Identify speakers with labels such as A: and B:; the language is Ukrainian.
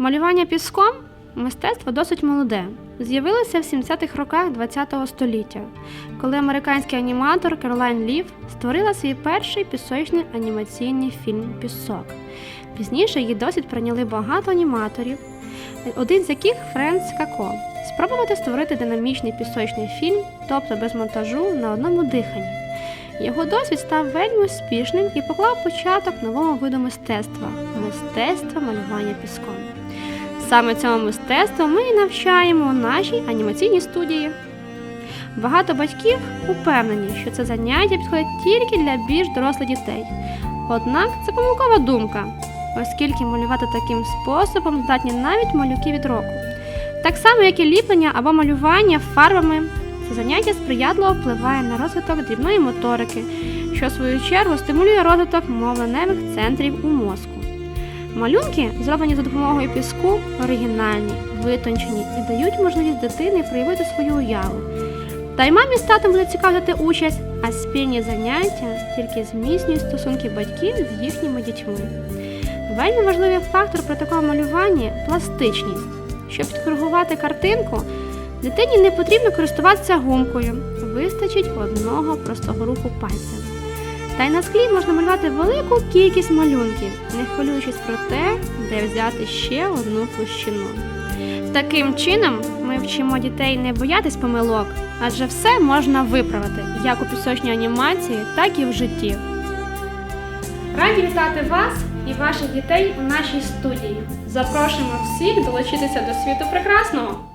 A: Малювання піском мистецтво досить молоде. З'явилося в 70-х роках ХХ століття, коли американський аніматор Керолайн Лів створила свій перший пісочний анімаційний фільм Пісок. Пізніше її досвід прийняли багато аніматорів, один з яких Френц Како. Спробувати створити динамічний пісочний фільм, тобто без монтажу на одному диханні. Його досвід став вельми успішним і поклав початок новому виду мистецтва мистецтва малювання піском. Саме цьому мистецтву ми і навчаємо у нашій анімаційній студії. Багато батьків упевнені, що це заняття підходить тільки для більш дорослих дітей. Однак це помилкова думка, оскільки малювати таким способом здатні навіть малюки від року. Так само, як і ліплення або малювання фарбами, це заняття сприятливо впливає на розвиток дрібної моторики, що в свою чергу стимулює розвиток мовленевих центрів у мозку. Малюнки, зроблені за допомогою піску, оригінальні, витончені і дають можливість дитини проявити свою уяву. Та й мамі з татом буде цікаво взяти участь, а спільні заняття тільки зміцнюють стосунки батьків з їхніми дітьми. Вельми важливий фактор при такому малюванні пластичність. Щоб підкоригувати картинку, дитині не потрібно користуватися гумкою, вистачить одного простого руху пальцем. Та й на склі можна малювати велику кількість малюнків, не хвилюючись про те, де взяти ще одну площину. Таким чином ми вчимо дітей не боятись помилок, адже все можна виправити як у пісочній анімації, так і в житті. Раді вітати вас і ваших дітей у нашій студії. Запрошуємо всіх долучитися до світу прекрасного.